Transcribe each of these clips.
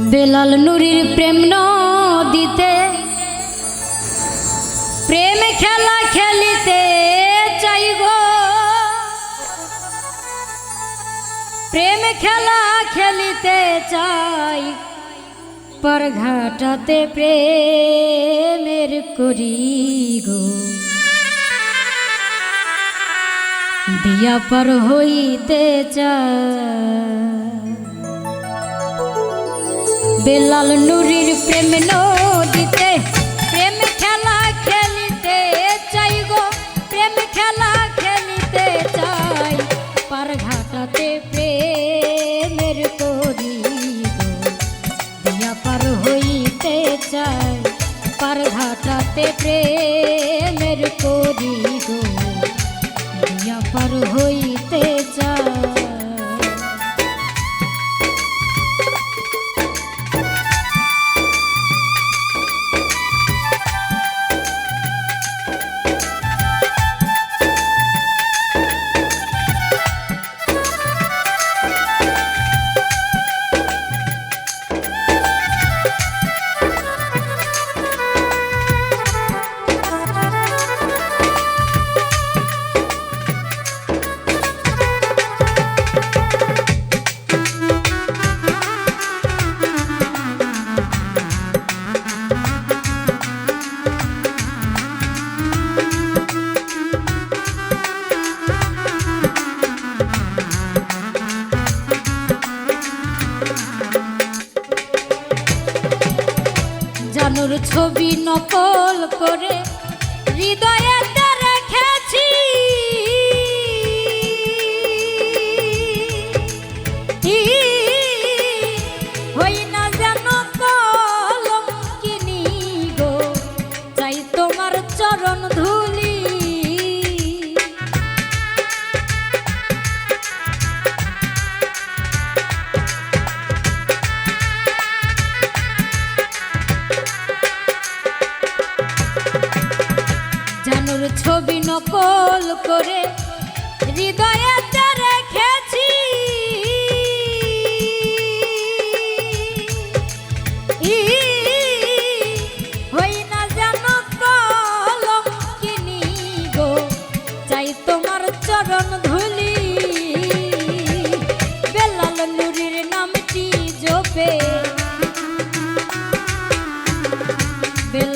বেলাল নুরির প্রেম নদীতে, প্রেম খেলা খেলিতে চাইব প্রেম খেলা খেলিতে চাই পর ঘাটাতে প্রেমের করি গো। দিয়া পর হইতে চায় বেলাল নুরির প্রেম নদীতে, প্রেম খেলা খেলিতে চাই গো, প্রেম খেলা খেলিতে চাই। পার ঘাটাতে প্রেমের করি দিয়া পার হইতে চাই। পার ঘাটাতে প্রেমের করি গো দিয়া পার হইতে ছবি নকল করে হৃদয়ে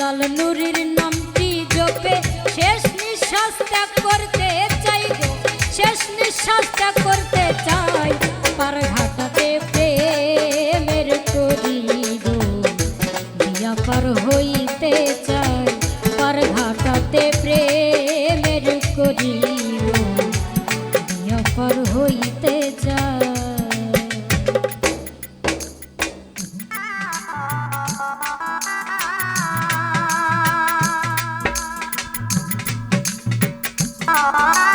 বেলাল নুরির নামটি জপে। শেষ নিঃশ্বাস ত্যাগ করতে চাই শেষ নিঃশ্বাস ত্যাগ করতে চাই। Aww.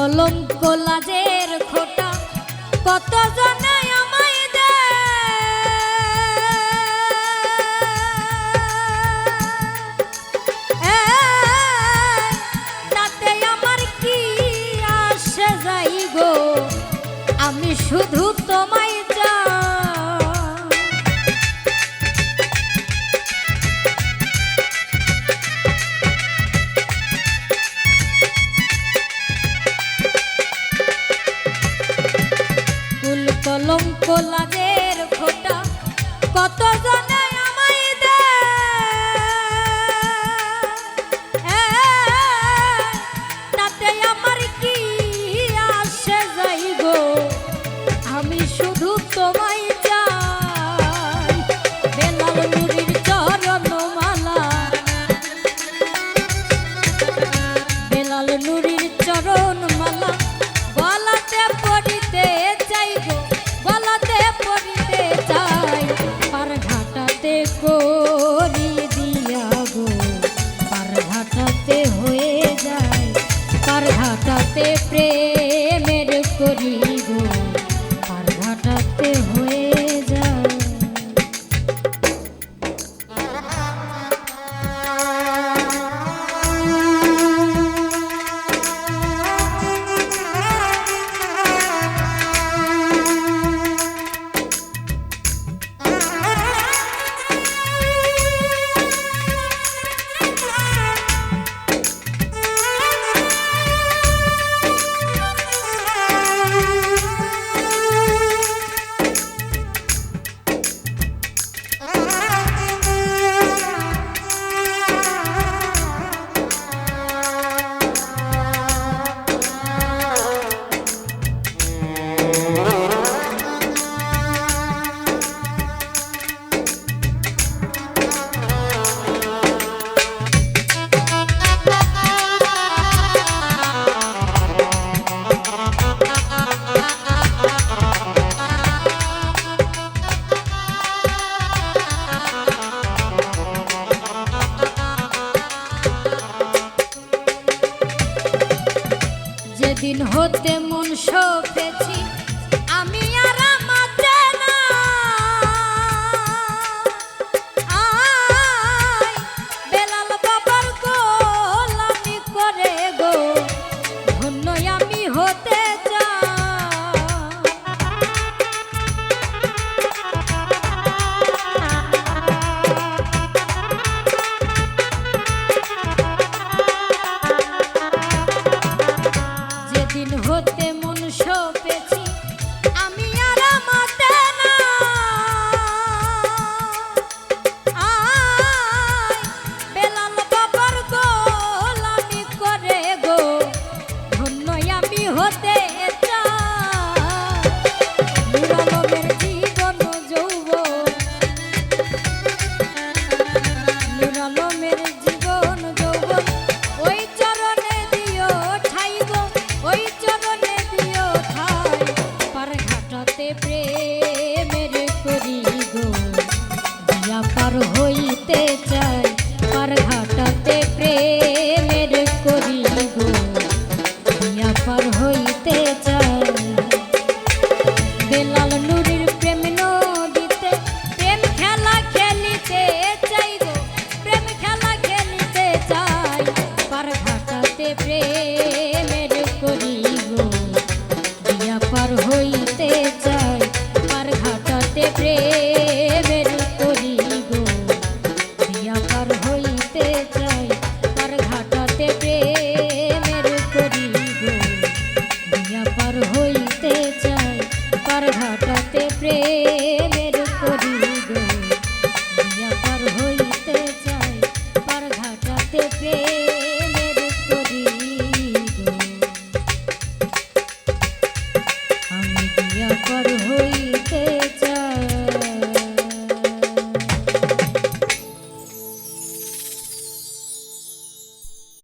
কলম কলাজের খোটা। কত জানাই গোলাদের খোটা কত জন যেদিন হতে মন সপেছি যেদিন হতে মন সপেছি। Te